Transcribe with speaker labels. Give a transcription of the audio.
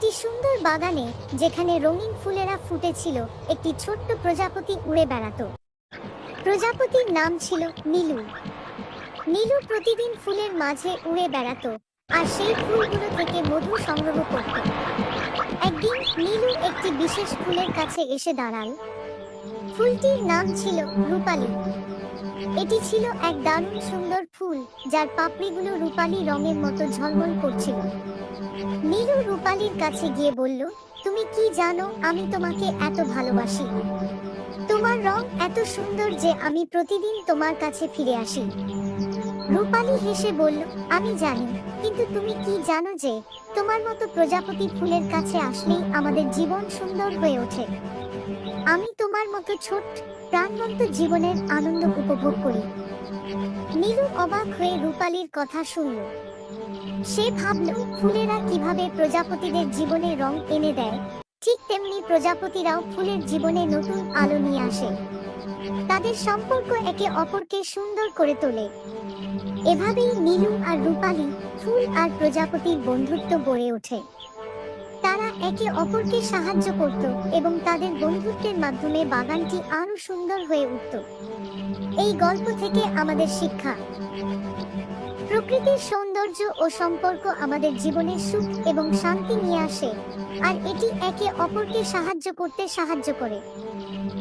Speaker 1: একটি সুন্দর বাগানে যেখানে রঙিন ফুলেরা ফুটেছিল, একটি ছোট্ট প্রজাপতি উড়ে বেড়াতো। প্রজাপতির নাম ছিল নীলু। নীলু প্রতিদিন ফুলের মাঝে উড়ে বেড়াতো আর সেই ফুলগুলো থেকে মধু সংগ্রহ করত। একদিন নীলু একটি বিশেষ ফুলের কাছে এসে দাঁড়াল। ফুলটির নাম ছিল রূপালী। এটি ছিল এক দারুণ সুন্দর ফুল, যার পাপড়িগুলো রূপালী রঙের মতো ঝলমল করছিল। নীলু রূপালীর কাছে গিয়ে বলল, তুমি কি জানো, আমি তোমাকে এত ভালোবাসি। তোমার রং এত সুন্দর যে আমি প্রতিদিন তোমার কাছে ফিরে আসি। রূপালী হেসে বলল, আমি জানি, কিন্তু তুমি কি জানো যে, তোমার মতো প্রজাপতি ফুলের কাছে আসলেই আমাদের জীবন সুন্দর হয়ে ওঠে। আমি তোমার মতো ছোট, প্রাণবন্ত জীবনের আনন্দ উপভোগ করি। নীলু অবাক হয়ে রূপালীর কথা শুনল। সে ভাবল, ফুলেরা কীভাবে প্রজাপতিদের জীবনে রং এনে দেয়? ঠিক তেমনি প্রজাপতিরাও ফুলের জীবনে নতুন আলো নিয়ে আসে। তাদের সম্পর্ক একে অপরকে সুন্দর করে তোলে। এভাবেই নীলু আর রূপালী ফুল আর প্রজাপতির বন্ধুত্ব গড়ে ওঠে। একে অপরকে সাহায্য করত এবং তাদের বন্ধুত্বের মাধ্যমে বাগানটি আরও সুন্দর হয়ে উঠত। এই গল্প থেকে আমাদের শিক্ষা। প্রকৃতির সৌন্দর্য ও সম্পর্ক আমাদের জীবনে সুখ এবং শান্তি নিয়ে আসে, আর এটি একে অপরকে সাহায্য করতে সাহায্য করে।